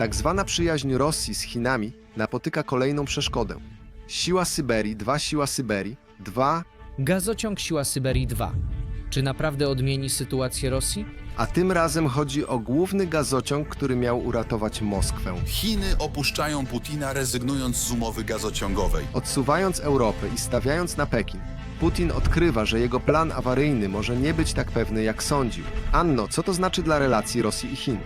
Tak zwana przyjaźń Rosji z Chinami napotyka kolejną przeszkodę. Siła Syberii, dwa siła Syberii, dwa, Gazociąg Siła Syberii 2. Czy naprawdę odmieni sytuację Rosji? a tym razem chodzi o główny gazociąg, który miał uratować Moskwę. Chiny opuszczają Putina, rezygnując z umowy gazociągowej. Odsuwając Europę i stawiając na Pekin, Putin odkrywa, że jego plan awaryjny może nie być tak pewny, jak sądził. Anno, co to znaczy dla relacji Rosji i Chin?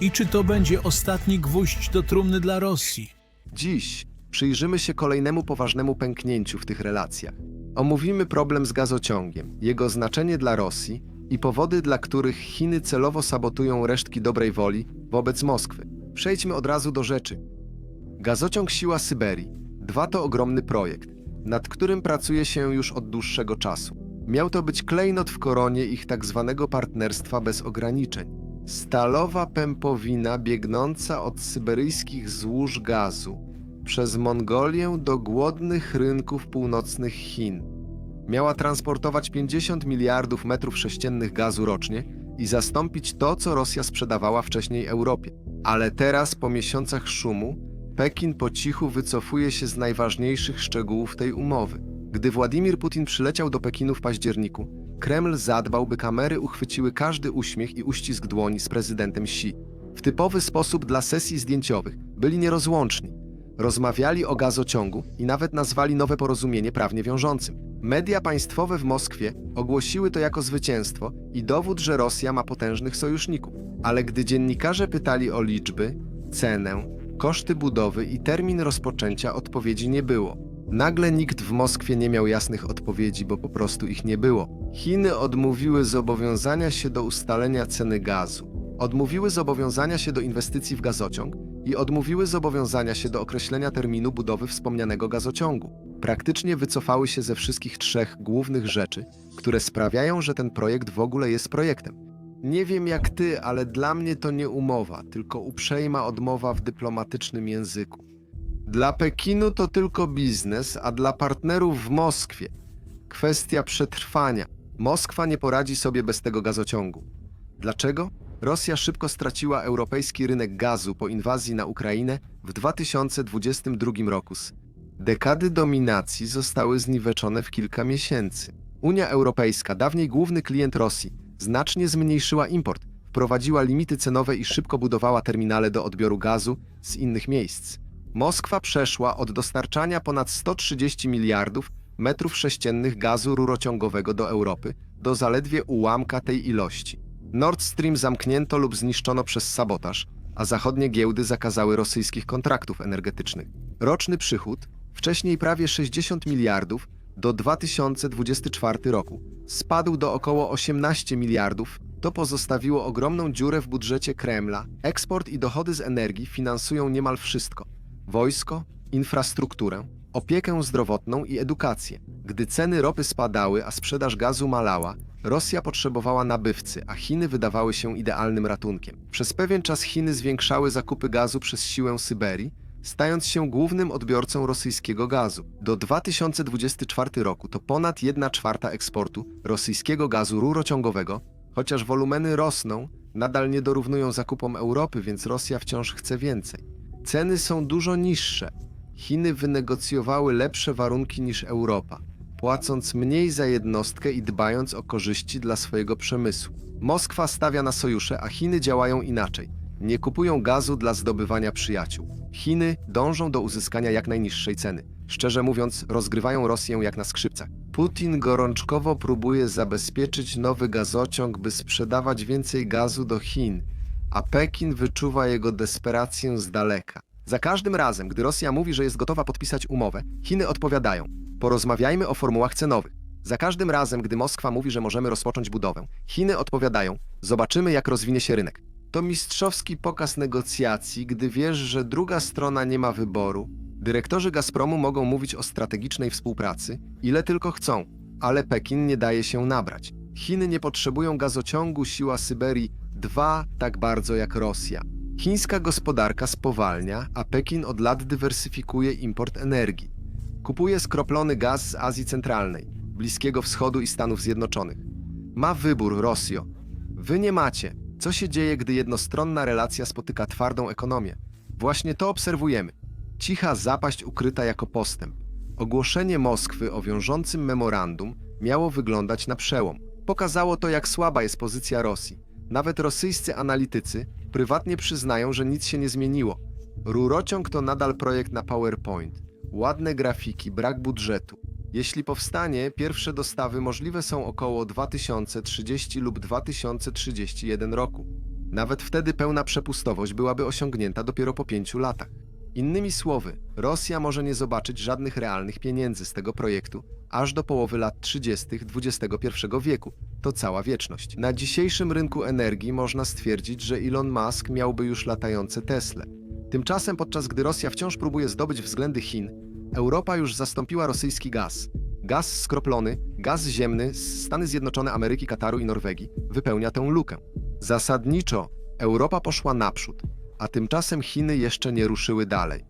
I czy to będzie ostatni gwóźdź do trumny dla Rosji? Dziś przyjrzymy się kolejnemu poważnemu pęknięciu w tych relacjach. Omówimy problem z gazociągiem, jego znaczenie dla Rosji i powody, dla których Chiny celowo sabotują resztki dobrej woli wobec Moskwy. Przejdźmy od razu do rzeczy. Gazociąg Siła Syberii. Dwa to ogromny projekt, nad którym pracuje się już od dłuższego czasu. Miał to być klejnot w koronie ich tak zwanego partnerstwa bez ograniczeń. Stalowa pępowina biegnąca od syberyjskich złóż gazu przez Mongolię do głodnych rynków północnych Chin. Miała transportować 50 miliardów metrów sześciennych gazu rocznie i zastąpić to, co Rosja sprzedawała wcześniej Europie. Ale teraz, po miesiącach szumu, Pekin po cichu wycofuje się z najważniejszych szczegółów tej umowy. Gdy Władimir Putin przyleciał do Pekinu w październiku, Kreml zadbał, by kamery uchwyciły każdy uśmiech i uścisk dłoni z prezydentem Xi. W typowy sposób dla sesji zdjęciowych byli nierozłączni. Rozmawiali o gazociągu i nawet nazwali nowe porozumienie prawnie wiążącym. Media państwowe w Moskwie ogłosiły to jako zwycięstwo i dowód, że Rosja ma potężnych sojuszników. Ale gdy dziennikarze pytali o liczby, cenę, koszty budowy i termin rozpoczęcia, odpowiedzi nie było. Nagle nikt w Moskwie nie miał jasnych odpowiedzi, bo po prostu ich nie było. Chiny odmówiły zobowiązania się do ustalenia ceny gazu, odmówiły zobowiązania się do inwestycji w gazociąg i odmówiły zobowiązania się do określenia terminu budowy wspomnianego gazociągu. Praktycznie wycofały się ze wszystkich trzech głównych rzeczy, które sprawiają, że ten projekt w ogóle jest projektem. Nie wiem jak ty, ale dla mnie to nie umowa, tylko uprzejma odmowa w dyplomatycznym języku. Dla Pekinu to tylko biznes, a dla partnerów w Moskwie kwestia przetrwania. Moskwa nie poradzi sobie bez tego gazociągu. Dlaczego? Rosja szybko straciła europejski rynek gazu po inwazji na Ukrainę w 2022 roku. Dekady dominacji zostały zniweczone w kilka miesięcy. Unia Europejska, dawniej główny klient Rosji, znacznie zmniejszyła import, wprowadziła limity cenowe i szybko budowała terminale do odbioru gazu z innych miejsc. Moskwa przeszła od dostarczania ponad 130 miliardów metrów sześciennych gazu rurociągowego do Europy do zaledwie ułamka tej ilości. Nord Stream zamknięto lub zniszczono przez sabotaż, a zachodnie giełdy zakazały rosyjskich kontraktów energetycznych. Roczny przychód, wcześniej prawie 60 miliardów, do 2024 roku spadł do około 18 miliardów. To pozostawiło ogromną dziurę w budżecie Kremla. Eksport i dochody z energii finansują niemal wszystko: wojsko, infrastrukturę, opiekę zdrowotną i edukację. Gdy ceny ropy spadały, a sprzedaż gazu malała, Rosja potrzebowała nabywcy, a Chiny wydawały się idealnym ratunkiem. Przez pewien czas Chiny zwiększały zakupy gazu przez siłę Syberii, stając się głównym odbiorcą rosyjskiego gazu. Do 2024 roku to ponad 1 czwarta eksportu rosyjskiego gazu rurociągowego, chociaż wolumeny rosną, nadal nie dorównują zakupom Europy, więc Rosja wciąż chce więcej. Ceny są dużo niższe. Chiny wynegocjowały lepsze warunki niż Europa, płacąc mniej za jednostkę i dbając o korzyści dla swojego przemysłu. Moskwa stawia na sojusze, a Chiny działają inaczej. Nie kupują gazu dla zdobywania przyjaciół. Chiny dążą do uzyskania jak najniższej ceny. Szczerze mówiąc, rozgrywają Rosję jak na skrzypcach. Putin gorączkowo próbuje zabezpieczyć nowy gazociąg, by sprzedawać więcej gazu do Chin, a Pekin wyczuwa jego desperację z daleka. Za każdym razem, gdy Rosja mówi, że jest gotowa podpisać umowę, Chiny odpowiadają: porozmawiajmy o formułach cenowych. Za każdym razem, gdy Moskwa mówi, że możemy rozpocząć budowę, Chiny odpowiadają: zobaczymy, jak rozwinie się rynek. To mistrzowski pokaz negocjacji, gdy wiesz, że druga strona nie ma wyboru. Dyrektorzy Gazpromu mogą mówić o strategicznej współpracy, ile tylko chcą, ale Pekin nie daje się nabrać. Chiny nie potrzebują gazociągu siła Syberii 2 tak bardzo jak Rosja. Chińska gospodarka spowalnia, a Pekin od lat dywersyfikuje import energii. Kupuje skroplony gaz z Azji Centralnej, Bliskiego Wschodu i Stanów Zjednoczonych. Ma wybór, Rosjo. Wy nie macie. Co się dzieje, gdy jednostronna relacja spotyka twardą ekonomię? Właśnie to obserwujemy. Cicha zapaść ukryta jako postęp. Ogłoszenie Moskwy o wiążącym memorandum miało wyglądać na przełom. Pokazało to, jak słaba jest pozycja Rosji. Nawet rosyjscy analitycy prywatnie przyznają, że nic się nie zmieniło. Rurociąg to nadal projekt na PowerPoint. Ładne grafiki, brak budżetu. Jeśli powstanie, pierwsze dostawy możliwe są około 2030 lub 2031 roku. Nawet wtedy pełna przepustowość byłaby osiągnięta dopiero po pięciu latach. Innymi słowy, Rosja może nie zobaczyć żadnych realnych pieniędzy z tego projektu aż do połowy lat 30. XXI wieku. To cała wieczność. Na dzisiejszym rynku energii można stwierdzić, że Elon Musk miałby już latające Tesle. Tymczasem, podczas gdy Rosja wciąż próbuje zdobyć względy Chin, Europa już zastąpiła rosyjski gaz. Gaz skroplony, gaz ziemny z Stany Zjednoczone Ameryki, Kataru i Norwegii wypełnia tę lukę. Zasadniczo Europa poszła naprzód, a tymczasem Chiny jeszcze nie ruszyły dalej.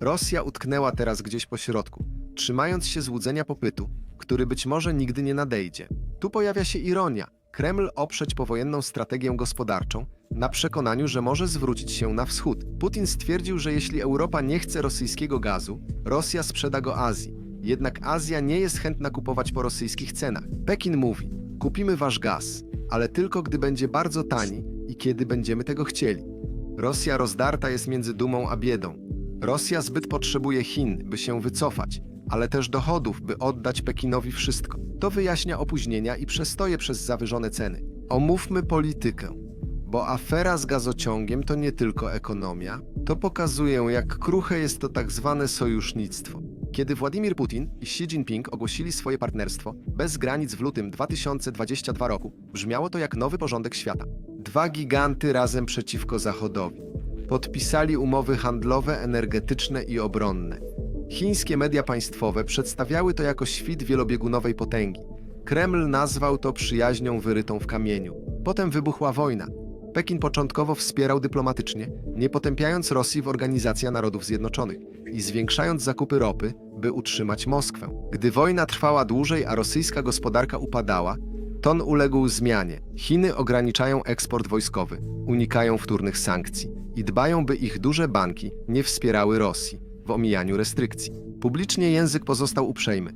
Rosja utknęła teraz gdzieś po środku, trzymając się złudzenia popytu, który być może nigdy nie nadejdzie. Tu pojawia się ironia. Kreml oprzeć powojenną strategię gospodarczą na przekonaniu, że może zwrócić się na wschód. Putin stwierdził, że jeśli Europa nie chce rosyjskiego gazu, Rosja sprzeda go Azji. Jednak Azja nie jest chętna kupować po rosyjskich cenach. Pekin mówi: Kupimy wasz gaz, ale tylko gdy będzie bardzo tani i kiedy będziemy tego chcieli. Rosja rozdarta jest między dumą a biedą. Rosja zbyt potrzebuje Chin, by się wycofać, ale też dochodów, by oddać Pekinowi wszystko. To wyjaśnia opóźnienia i przestoje przez zawyżone ceny. Omówmy politykę, bo afera z gazociągiem to nie tylko ekonomia, to pokazuje, jak kruche jest to tak zwane sojusznictwo. Kiedy Władimir Putin i Xi Jinping ogłosili swoje partnerstwo bez granic w lutym 2022 roku, brzmiało to jak nowy porządek świata. Dwa giganty razem przeciwko Zachodowi. Podpisali umowy handlowe, energetyczne i obronne. Chińskie media państwowe przedstawiały to jako świt wielobiegunowej potęgi. Kreml nazwał to przyjaźnią wyrytą w kamieniu. Potem wybuchła wojna. Pekin początkowo wspierał dyplomatycznie, nie potępiając Rosji w Organizacji Narodów Zjednoczonych i zwiększając zakupy ropy, by utrzymać Moskwę. Gdy wojna trwała dłużej, a rosyjska gospodarka upadała, ton uległ zmianie. Chiny ograniczają eksport wojskowy, unikają wtórnych sankcji i dbają, by ich duże banki nie wspierały Rosji w omijaniu restrykcji. Publicznie język pozostał uprzejmy.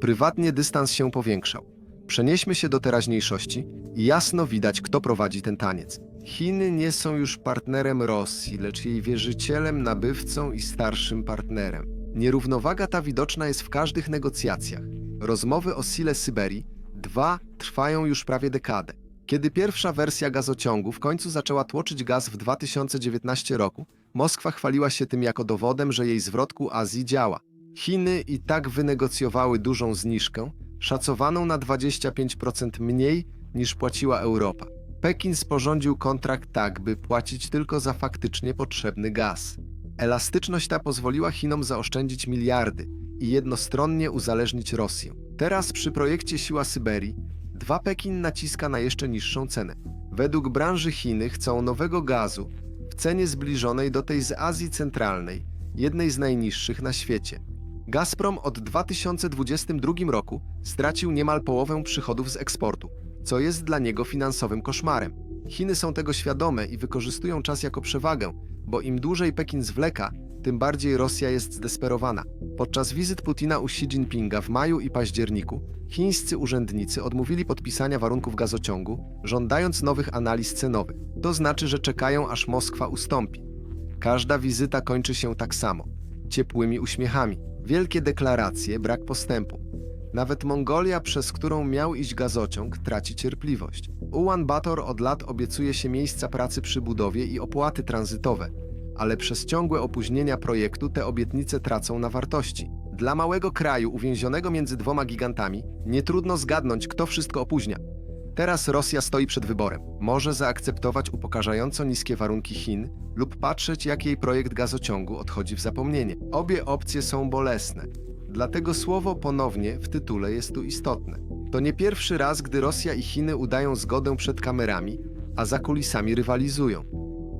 Prywatnie dystans się powiększał. Przenieśmy się do teraźniejszości i jasno widać, kto prowadzi ten taniec. Chiny nie są już partnerem Rosji, lecz jej wierzycielem, nabywcą i starszym partnerem. Nierównowaga ta widoczna jest w każdych negocjacjach. Rozmowy o sile Syberii 2 trwają już prawie dekadę. Kiedy pierwsza wersja gazociągu w końcu zaczęła tłoczyć gaz w 2019 roku, Moskwa chwaliła się tym jako dowodem, że jej zwrot ku Azji działa. Chiny i tak wynegocjowały dużą zniżkę, szacowaną na 25% mniej niż płaciła Europa. Pekin sporządził kontrakt tak, by płacić tylko za faktycznie potrzebny gaz. Elastyczność ta pozwoliła Chinom zaoszczędzić miliardy i jednostronnie uzależnić Rosję. Teraz przy projekcie Siła Syberii, dwa Pekin naciska na jeszcze niższą cenę. Według branży Chiny chcą nowego gazu w cenie zbliżonej do tej z Azji Centralnej, jednej z najniższych na świecie. Gazprom od 2022 roku stracił niemal połowę przychodów z eksportu, co jest dla niego finansowym koszmarem. Chiny są tego świadome i wykorzystują czas jako przewagę, bo im dłużej Pekin zwleka, tym bardziej Rosja jest zdesperowana. Podczas wizyt Putina u Xi Jinpinga w maju i październiku chińscy urzędnicy odmówili podpisania warunków gazociągu, żądając nowych analiz cenowych. To znaczy, że czekają aż Moskwa ustąpi. Każda wizyta kończy się tak samo ciepłymi uśmiechami. Wielkie deklaracje, brak postępu. Nawet Mongolia, przez którą miał iść gazociąg, traci cierpliwość. Ulan Bator od lat obiecuje się miejsca pracy przy budowie i opłaty tranzytowe, ale przez ciągłe opóźnienia projektu te obietnice tracą na wartości. Dla małego kraju uwięzionego między dwoma gigantami nie trudno zgadnąć, kto wszystko opóźnia. Teraz Rosja stoi przed wyborem. Może zaakceptować upokarzająco niskie warunki Chin lub patrzeć, jak jej projekt gazociągu odchodzi w zapomnienie. Obie opcje są bolesne. Dlatego słowo ponownie w tytule jest tu istotne. To nie pierwszy raz, gdy Rosja i Chiny udają zgodę przed kamerami, a za kulisami rywalizują.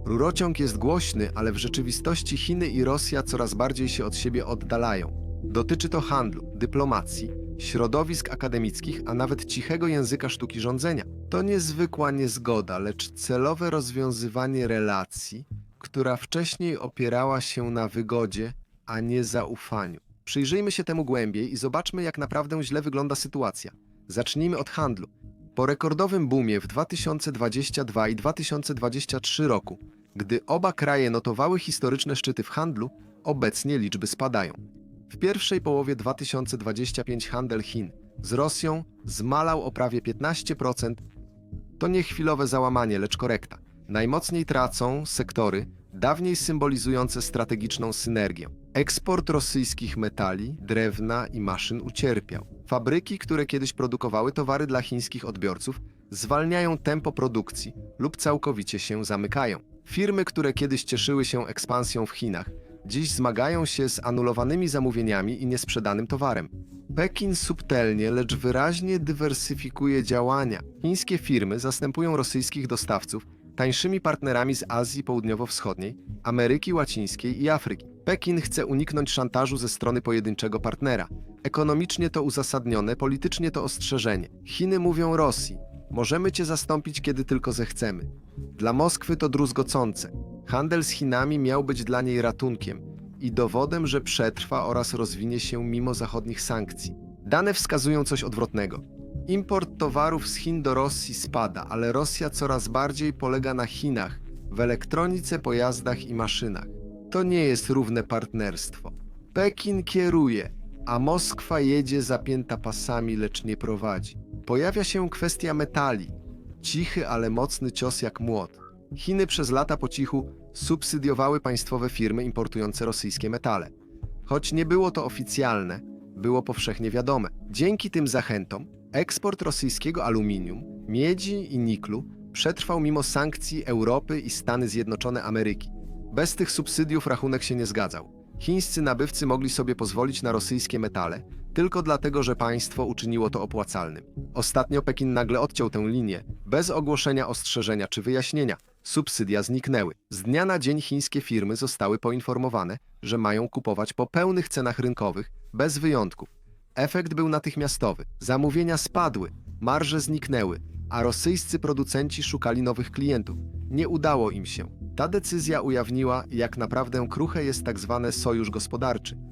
Rurociąg jest głośny, ale w rzeczywistości Chiny i Rosja coraz bardziej się od siebie oddalają. Dotyczy to handlu, dyplomacji, środowisk akademickich, a nawet cichego języka sztuki rządzenia. To niezwykła niezgoda, lecz celowe rozwiązywanie relacji która wcześniej opierała się na wygodzie, a nie zaufaniu. Przyjrzyjmy się temu głębiej i zobaczmy, jak naprawdę źle wygląda sytuacja. Zacznijmy od handlu. Po rekordowym boomie w 2022 i 2023 roku, gdy oba kraje notowały historyczne szczyty w handlu, obecnie liczby spadają. W pierwszej połowie 2025 handel Chin z Rosją zmalał o prawie 15%. To nie chwilowe załamanie, lecz korekta. Najmocniej tracą sektory, dawniej symbolizujące strategiczną synergię. Eksport rosyjskich metali, drewna i maszyn ucierpiał. Fabryki, które kiedyś produkowały towary dla chińskich odbiorców, zwalniają tempo produkcji lub całkowicie się zamykają. Firmy, które kiedyś cieszyły się ekspansją w Chinach, dziś zmagają się z anulowanymi zamówieniami i niesprzedanym towarem. Pekin subtelnie, lecz wyraźnie dywersyfikuje działania. Chińskie firmy zastępują rosyjskich dostawców tańszymi partnerami z Azji Południowo-Wschodniej, Ameryki Łacińskiej i Afryki. Pekin chce uniknąć szantażu ze strony pojedynczego partnera. Ekonomicznie to uzasadnione, politycznie to ostrzeżenie. Chiny mówią Rosji: Możemy cię zastąpić, kiedy tylko zechcemy. Dla Moskwy to druzgocące. Handel z Chinami miał być dla niej ratunkiem i dowodem, że przetrwa oraz rozwinie się mimo zachodnich sankcji. Dane wskazują coś odwrotnego. Import towarów z Chin do Rosji spada, ale Rosja coraz bardziej polega na Chinach w elektronice, pojazdach i maszynach. To nie jest równe partnerstwo. Pekin kieruje, a Moskwa jedzie zapięta pasami, lecz nie prowadzi. Pojawia się kwestia metali. Cichy, ale mocny cios jak młot. Chiny przez lata po cichu subsydiowały państwowe firmy importujące rosyjskie metale. Choć nie było to oficjalne, było powszechnie wiadome. Dzięki tym zachętom eksport rosyjskiego aluminium, miedzi i niklu przetrwał mimo sankcji Europy i Stany Zjednoczone Ameryki. Bez tych subsydiów rachunek się nie zgadzał. Chińscy nabywcy mogli sobie pozwolić na rosyjskie metale tylko dlatego, że państwo uczyniło to opłacalnym. Ostatnio Pekin nagle odciął tę linię, bez ogłoszenia ostrzeżenia czy wyjaśnienia. Subsydia zniknęły. Z dnia na dzień chińskie firmy zostały poinformowane, że mają kupować po pełnych cenach rynkowych, bez wyjątków. Efekt był natychmiastowy. Zamówienia spadły, marże zniknęły, a rosyjscy producenci szukali nowych klientów. Nie udało im się. Ta decyzja ujawniła, jak naprawdę kruche jest tak zwany sojusz gospodarczy.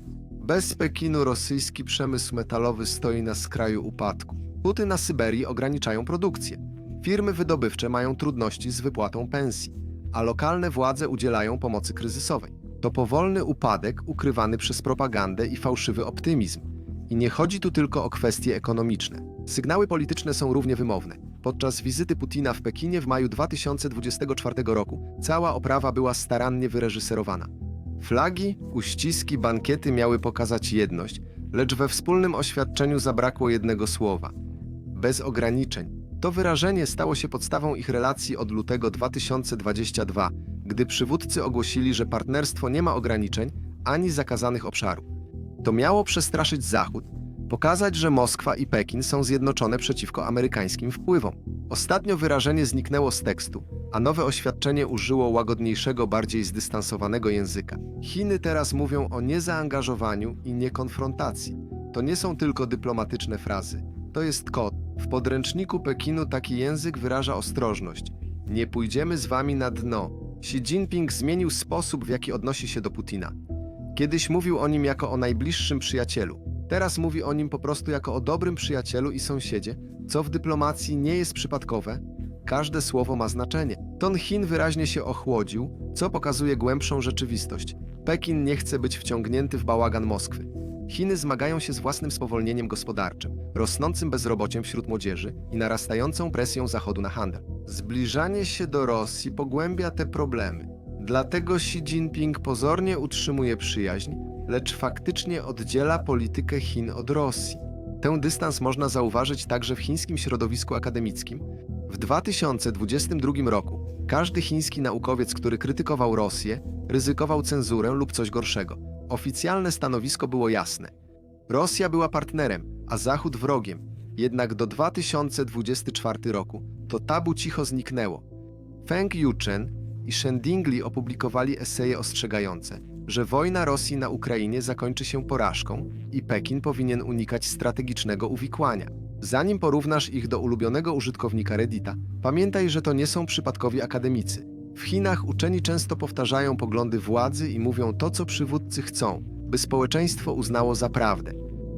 Bez Pekinu rosyjski przemysł metalowy stoi na skraju upadku. Huty na Syberii ograniczają produkcję. Firmy wydobywcze mają trudności z wypłatą pensji, a lokalne władze udzielają pomocy kryzysowej. To powolny upadek ukrywany przez propagandę i fałszywy optymizm. I nie chodzi tu tylko o kwestie ekonomiczne. Sygnały polityczne są równie wymowne. Podczas wizyty Putina w Pekinie w maju 2024 roku cała oprawa była starannie wyreżyserowana. Flagi, uściski, bankiety miały pokazać jedność, lecz we wspólnym oświadczeniu zabrakło jednego słowa bez ograniczeń. To wyrażenie stało się podstawą ich relacji od lutego 2022, gdy przywódcy ogłosili, że partnerstwo nie ma ograniczeń ani zakazanych obszarów. To miało przestraszyć Zachód, pokazać, że Moskwa i Pekin są zjednoczone przeciwko amerykańskim wpływom. Ostatnio wyrażenie zniknęło z tekstu, a nowe oświadczenie użyło łagodniejszego, bardziej zdystansowanego języka. Chiny teraz mówią o niezaangażowaniu i niekonfrontacji. To nie są tylko dyplomatyczne frazy. To jest kod. W podręczniku Pekinu taki język wyraża ostrożność. Nie pójdziemy z wami na dno. Xi Jinping zmienił sposób, w jaki odnosi się do Putina. Kiedyś mówił o nim jako o najbliższym przyjacielu. Teraz mówi o nim po prostu jako o dobrym przyjacielu i sąsiedzie, co w dyplomacji nie jest przypadkowe. Każde słowo ma znaczenie. Ton Chin wyraźnie się ochłodził, co pokazuje głębszą rzeczywistość. Pekin nie chce być wciągnięty w bałagan Moskwy. Chiny zmagają się z własnym spowolnieniem gospodarczym, rosnącym bezrobociem wśród młodzieży i narastającą presją Zachodu na handel. Zbliżanie się do Rosji pogłębia te problemy. Dlatego Xi Jinping pozornie utrzymuje przyjaźń, lecz faktycznie oddziela politykę Chin od Rosji. Ten dystans można zauważyć także w chińskim środowisku akademickim. W 2022 roku każdy chiński naukowiec, który krytykował Rosję, ryzykował cenzurę lub coś gorszego. Oficjalne stanowisko było jasne. Rosja była partnerem, a Zachód wrogiem. Jednak do 2024 roku to tabu cicho zniknęło. Feng Yuchen i Shen Dingli opublikowali eseje ostrzegające, że wojna Rosji na Ukrainie zakończy się porażką i Pekin powinien unikać strategicznego uwikłania. Zanim porównasz ich do ulubionego użytkownika Reddita, pamiętaj, że to nie są przypadkowi akademicy. W Chinach uczeni często powtarzają poglądy władzy i mówią to, co przywódcy chcą, by społeczeństwo uznało za prawdę.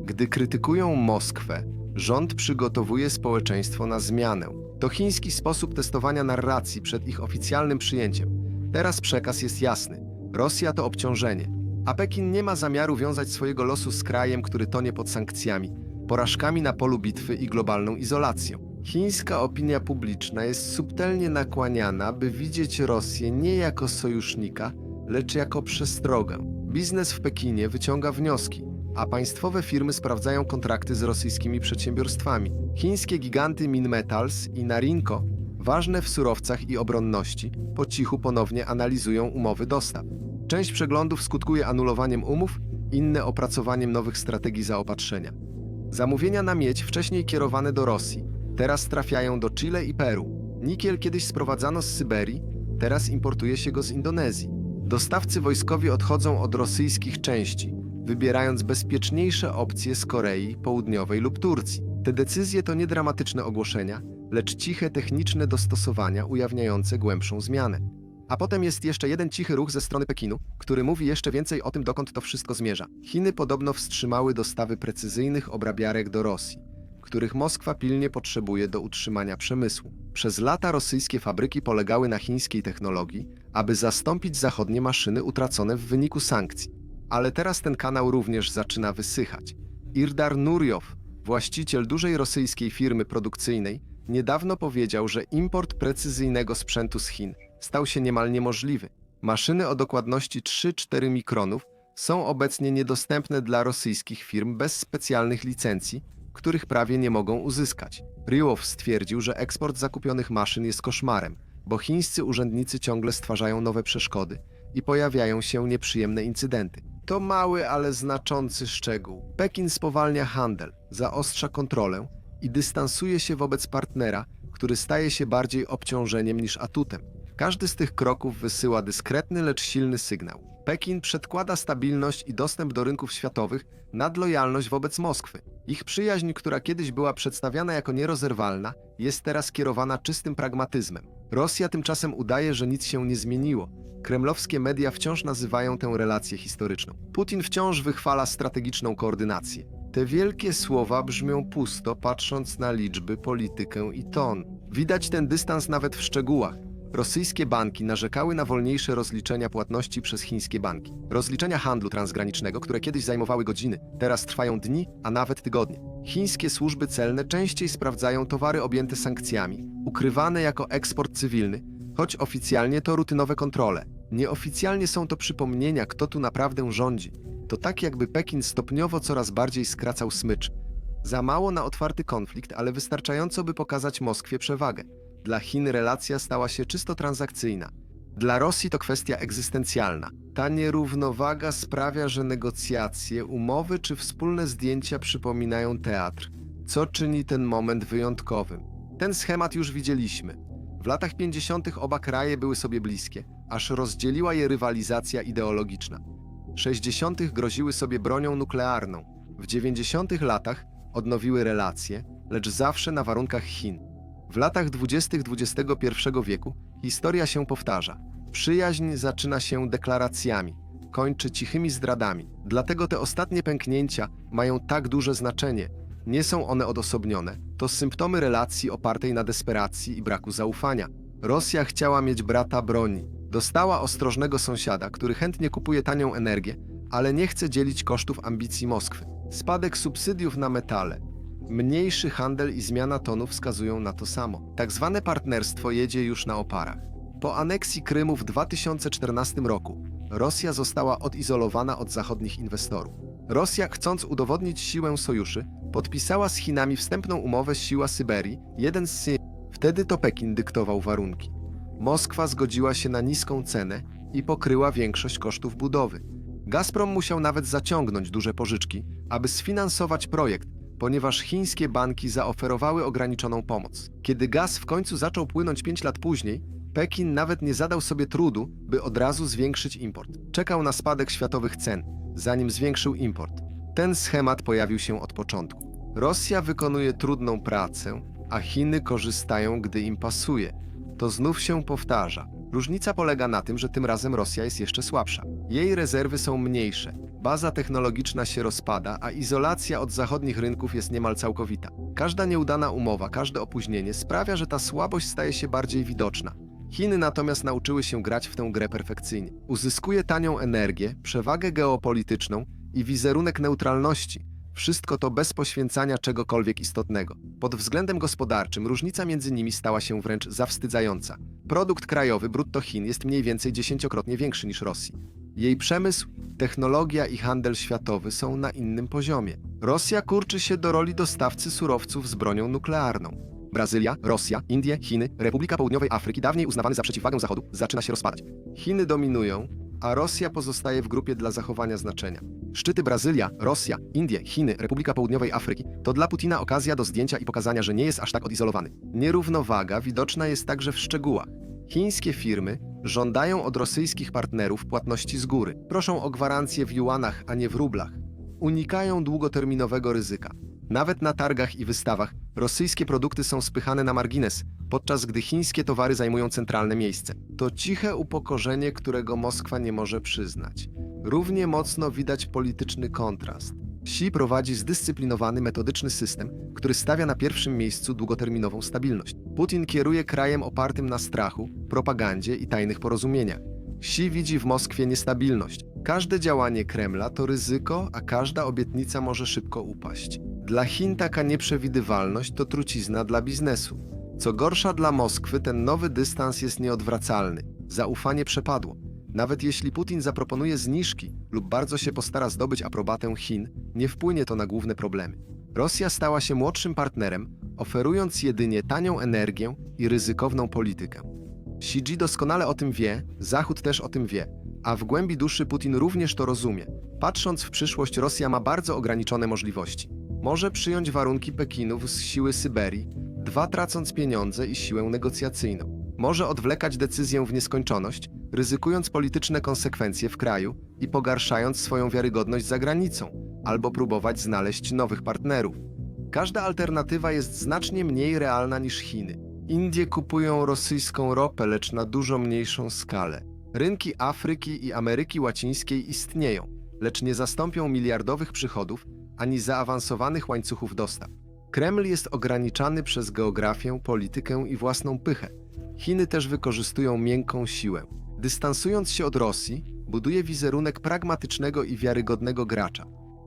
Gdy krytykują Moskwę, rząd przygotowuje społeczeństwo na zmianę. To chiński sposób testowania narracji przed ich oficjalnym przyjęciem. Teraz przekaz jest jasny. Rosja to obciążenie, a Pekin nie ma zamiaru wiązać swojego losu z krajem, który tonie pod sankcjami, porażkami na polu bitwy i globalną izolacją. Chińska opinia publiczna jest subtelnie nakłaniana, by widzieć Rosję nie jako sojusznika, lecz jako przestrogę. Biznes w Pekinie wyciąga wnioski, a państwowe firmy sprawdzają kontrakty z rosyjskimi przedsiębiorstwami. Chińskie giganty Minmetals i Narinko, ważne w surowcach i obronności, po cichu ponownie analizują umowy dostaw. Część przeglądów skutkuje anulowaniem umów, inne opracowaniem nowych strategii zaopatrzenia. Zamówienia na miedź, wcześniej kierowane do Rosji, teraz trafiają do Chile i Peru. Nikiel kiedyś sprowadzano z Syberii, teraz importuje się go z Indonezji. Dostawcy wojskowi odchodzą od rosyjskich części, wybierając bezpieczniejsze opcje z Korei Południowej lub Turcji. Te decyzje to nie dramatyczne ogłoszenia, lecz ciche techniczne dostosowania ujawniające głębszą zmianę. A potem jest jeszcze jeden cichy ruch ze strony Pekinu, który mówi jeszcze więcej o tym, dokąd to wszystko zmierza. Chiny podobno wstrzymały dostawy precyzyjnych obrabiarek do Rosji, których Moskwa pilnie potrzebuje do utrzymania przemysłu. Przez lata rosyjskie fabryki polegały na chińskiej technologii, aby zastąpić zachodnie maszyny utracone w wyniku sankcji. Ale teraz ten kanał również zaczyna wysychać. Irdar Nurjow, właściciel dużej rosyjskiej firmy produkcyjnej, niedawno powiedział, że import precyzyjnego sprzętu z Chin stał się niemal niemożliwy. Maszyny o dokładności 3-4 mikronów są obecnie niedostępne dla rosyjskich firm bez specjalnych licencji, których prawie nie mogą uzyskać. Ryłow stwierdził, że eksport zakupionych maszyn jest koszmarem, bo chińscy urzędnicy ciągle stwarzają nowe przeszkody i pojawiają się nieprzyjemne incydenty. To mały, ale znaczący szczegół. Pekin spowalnia handel, zaostrza kontrolę i dystansuje się wobec partnera, który staje się bardziej obciążeniem niż atutem. Każdy z tych kroków wysyła dyskretny, lecz silny sygnał. Pekin przedkłada stabilność i dostęp do rynków światowych nad lojalność wobec Moskwy. Ich przyjaźń, która kiedyś była przedstawiana jako nierozerwalna, jest teraz kierowana czystym pragmatyzmem. Rosja tymczasem udaje, że nic się nie zmieniło. Kremlowskie media wciąż nazywają tę relację historyczną. Putin wciąż wychwala strategiczną koordynację. Te wielkie słowa brzmią pusto, patrząc na liczby, politykę i ton. Widać ten dystans nawet w szczegółach. Rosyjskie banki narzekały na wolniejsze rozliczenia płatności przez chińskie banki. Rozliczenia handlu transgranicznego, które kiedyś zajmowały godziny, teraz trwają dni, a nawet tygodnie. Chińskie służby celne częściej sprawdzają towary objęte sankcjami, ukrywane jako eksport cywilny, choć oficjalnie to rutynowe kontrole. Nieoficjalnie są to przypomnienia, kto tu naprawdę rządzi. To tak, jakby Pekin stopniowo coraz bardziej skracał smycz. Za mało na otwarty konflikt, ale wystarczająco, by pokazać Moskwie przewagę. Dla Chin relacja stała się czysto transakcyjna. Dla Rosji to kwestia egzystencjalna. Ta nierównowaga sprawia, że negocjacje, umowy czy wspólne zdjęcia przypominają teatr, co czyni ten moment wyjątkowym. Ten schemat już widzieliśmy. W latach 50. oba kraje były sobie bliskie, aż rozdzieliła je rywalizacja ideologiczna. 60. groziły sobie bronią nuklearną. W 90. latach odnowiły relacje, lecz zawsze na warunkach Chin. W latach 20. XXI wieku historia się powtarza. Przyjaźń zaczyna się deklaracjami, kończy cichymi zdradami. Dlatego te ostatnie pęknięcia mają tak duże znaczenie. Nie są one odosobnione. To symptomy relacji opartej na desperacji i braku zaufania. Rosja chciała mieć brata broni. Dostała ostrożnego sąsiada, który chętnie kupuje tanią energię, ale nie chce dzielić kosztów ambicji Moskwy. Spadek subsydiów na metale, Mniejszy handel i zmiana tonu wskazują na to samo. Tak zwane partnerstwo jedzie już na oparach. Po aneksji Krymu w 2014 roku Rosja została odizolowana od zachodnich inwestorów. Rosja, chcąc udowodnić siłę sojuszy, podpisała z Chinami wstępną umowę Siła Syberii, jeden z sy... Wtedy to Pekin dyktował warunki. Moskwa zgodziła się na niską cenę i pokryła większość kosztów budowy. Gazprom musiał nawet zaciągnąć duże pożyczki, aby sfinansować projekt, ponieważ chińskie banki zaoferowały ograniczoną pomoc. Kiedy gaz w końcu zaczął płynąć 5 lat później, Pekin nawet nie zadał sobie trudu, by od razu zwiększyć import. Czekał na spadek światowych cen, zanim zwiększył import. Ten schemat pojawił się od początku. Rosja wykonuje trudną pracę, a Chiny korzystają, gdy im pasuje. To znów się powtarza. Różnica polega na tym, że tym razem Rosja jest jeszcze słabsza. Jej rezerwy są mniejsze, baza technologiczna się rozpada, a izolacja od zachodnich rynków jest niemal całkowita. Każda nieudana umowa, każde opóźnienie sprawia, że ta słabość staje się bardziej widoczna. Chiny natomiast nauczyły się grać w tę grę perfekcyjnie. Uzyskuje tanią energię, przewagę geopolityczną i wizerunek neutralności. Wszystko to bez poświęcania czegokolwiek istotnego. Pod względem gospodarczym różnica między nimi stała się wręcz zawstydzająca. Produkt krajowy brutto Chin jest mniej więcej dziesięciokrotnie większy niż Rosji. Jej przemysł, technologia i handel światowy są na innym poziomie. Rosja kurczy się do roli dostawcy surowców z bronią nuklearną. Brazylia, Rosja, Indie, Chiny, Republika Południowej Afryki, dawniej uznawany za przeciwwagę Zachodu, zaczyna się rozpadać. Chiny dominują, a Rosja pozostaje w grupie dla zachowania znaczenia. Szczyty Brazylia, Rosja, Indie, Chiny, Republika Południowej Afryki to dla Putina okazja do zdjęcia i pokazania, że nie jest aż tak odizolowany. Nierównowaga widoczna jest także w szczegółach. Chińskie firmy żądają od rosyjskich partnerów płatności z góry. Proszą o gwarancje w juanach, a nie w rublach. Unikają długoterminowego ryzyka. Nawet na targach i wystawach rosyjskie produkty są spychane na margines, podczas gdy chińskie towary zajmują centralne miejsce. To ciche upokorzenie, którego Moskwa nie może przyznać. Równie mocno widać polityczny kontrast. Xi prowadzi zdyscyplinowany, metodyczny system, który stawia na pierwszym miejscu długoterminową stabilność. Putin kieruje krajem opartym na strachu, propagandzie i tajnych porozumieniach. Xi widzi w Moskwie niestabilność. Każde działanie Kremla to ryzyko, a każda obietnica może szybko upaść. Dla Chin taka nieprzewidywalność to trucizna dla biznesu. Co gorsza dla Moskwy, ten nowy dystans jest nieodwracalny. Zaufanie przepadło. Nawet jeśli Putin zaproponuje zniżki lub bardzo się postara zdobyć aprobatę Chin, nie wpłynie to na główne problemy. Rosja stała się młodszym partnerem, oferując jedynie tanią energię i ryzykowną politykę. Xi doskonale o tym wie, Zachód też o tym wie, a w głębi duszy Putin również to rozumie. Patrząc w przyszłość, Rosja ma bardzo ograniczone możliwości. Może przyjąć warunki Pekinów z siły Syberii, dwa tracąc pieniądze i siłę negocjacyjną. Może odwlekać decyzję w nieskończoność, ryzykując polityczne konsekwencje w kraju i pogarszając swoją wiarygodność za granicą, albo próbować znaleźć nowych partnerów. Każda alternatywa jest znacznie mniej realna niż Chiny. Indie kupują rosyjską ropę, lecz na dużo mniejszą skalę. Rynki Afryki i Ameryki Łacińskiej istnieją, lecz nie zastąpią miliardowych przychodów ani zaawansowanych łańcuchów dostaw. Kreml jest ograniczany przez geografię, politykę i własną pychę. Chiny też wykorzystują miękką siłę. Dystansując się od Rosji, buduje wizerunek pragmatycznego i wiarygodnego gracza.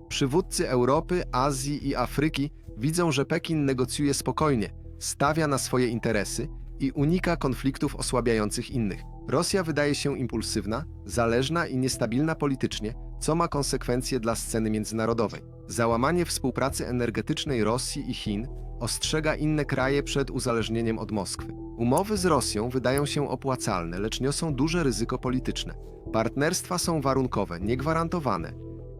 Przywódcy Europy, Azji i Afryki widzą, że Pekin negocjuje spokojnie, stawia na swoje interesy i unika konfliktów osłabiających innych. Rosja wydaje się impulsywna, zależna i niestabilna politycznie, co ma konsekwencje dla sceny międzynarodowej. Załamanie współpracy energetycznej Rosji i Chin ostrzega inne kraje przed uzależnieniem od Moskwy. Umowy z Rosją wydają się opłacalne, lecz niosą duże ryzyko polityczne. Partnerstwa są warunkowe, niegwarantowane.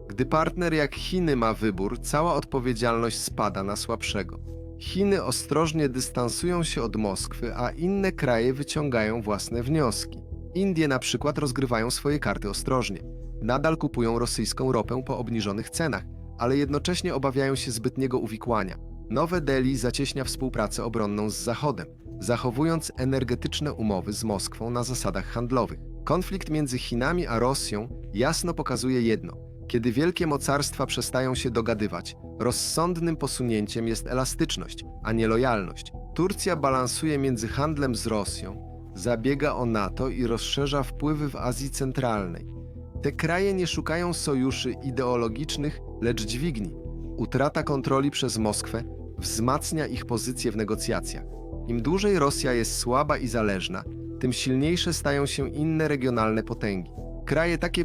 Gdy partner jak Chiny ma wybór, cała odpowiedzialność spada na słabszego. Chiny ostrożnie dystansują się od Moskwy, a inne kraje wyciągają własne wnioski. Indie na przykład rozgrywają swoje karty ostrożnie. Nadal kupują rosyjską ropę po obniżonych cenach, ale jednocześnie obawiają się zbytniego uwikłania. Nowe Delhi zacieśnia współpracę obronną z Zachodem, zachowując energetyczne umowy z Moskwą na zasadach handlowych. Konflikt między Chinami a Rosją jasno pokazuje jedno. Kiedy wielkie mocarstwa przestają się dogadywać, rozsądnym posunięciem jest elastyczność, a nie lojalność. Turcja balansuje między handlem z Rosją, zabiega o NATO i rozszerza wpływy w Azji Centralnej. Te kraje nie szukają sojuszy ideologicznych, lecz dźwigni. Utrata kontroli przez Moskwę wzmacnia ich pozycję w negocjacjach. Im dłużej Rosja jest słaba i zależna, tym silniejsze stają się inne regionalne potęgi. Kraje takie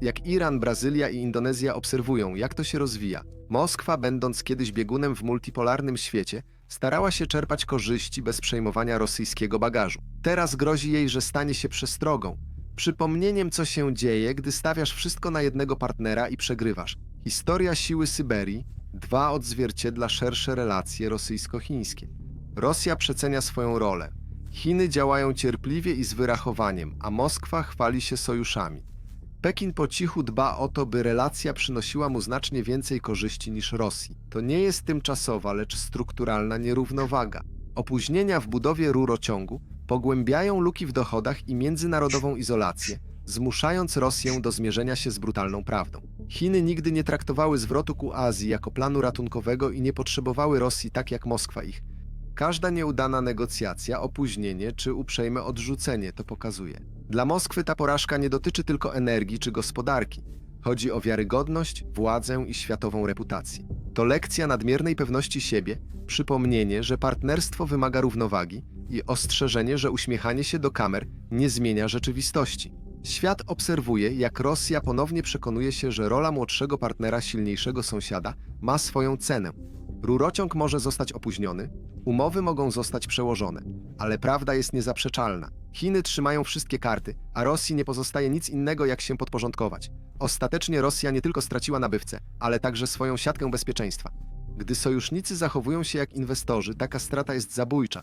jak Iran, Brazylia i Indonezja obserwują, jak to się rozwija. Moskwa, będąc kiedyś biegunem w multipolarnym świecie, starała się czerpać korzyści bez przejmowania rosyjskiego bagażu. Teraz grozi jej, że stanie się przestrogą, przypomnieniem, co się dzieje, gdy stawiasz wszystko na jednego partnera i przegrywasz. Historia siły Syberii dwa odzwierciedla szersze relacje rosyjsko-chińskie. Rosja przecenia swoją rolę. Chiny działają cierpliwie i z wyrachowaniem, a Moskwa chwali się sojuszami. Pekin po cichu dba o to, by relacja przynosiła mu znacznie więcej korzyści niż Rosji. To nie jest tymczasowa, lecz strukturalna nierównowaga. Opóźnienia w budowie rurociągu pogłębiają luki w dochodach i międzynarodową izolację, zmuszając Rosję do zmierzenia się z brutalną prawdą. Chiny nigdy nie traktowały zwrotu ku Azji jako planu ratunkowego i nie potrzebowały Rosji tak jak Moskwa ich. Każda nieudana negocjacja, opóźnienie czy uprzejme odrzucenie to pokazuje. Dla Moskwy ta porażka nie dotyczy tylko energii czy gospodarki. Chodzi o wiarygodność, władzę i światową reputację. To lekcja nadmiernej pewności siebie, przypomnienie, że partnerstwo wymaga równowagi i ostrzeżenie, że uśmiechanie się do kamer nie zmienia rzeczywistości. Świat obserwuje, jak Rosja ponownie przekonuje się, że rola młodszego partnera silniejszego sąsiada ma swoją cenę. Rurociąg może zostać opóźniony, umowy mogą zostać przełożone, ale prawda jest niezaprzeczalna. Chiny trzymają wszystkie karty, a Rosji nie pozostaje nic innego, jak się podporządkować. Ostatecznie Rosja nie tylko straciła nabywcę, ale także swoją siatkę bezpieczeństwa. Gdy sojusznicy zachowują się jak inwestorzy, taka strata jest zabójcza.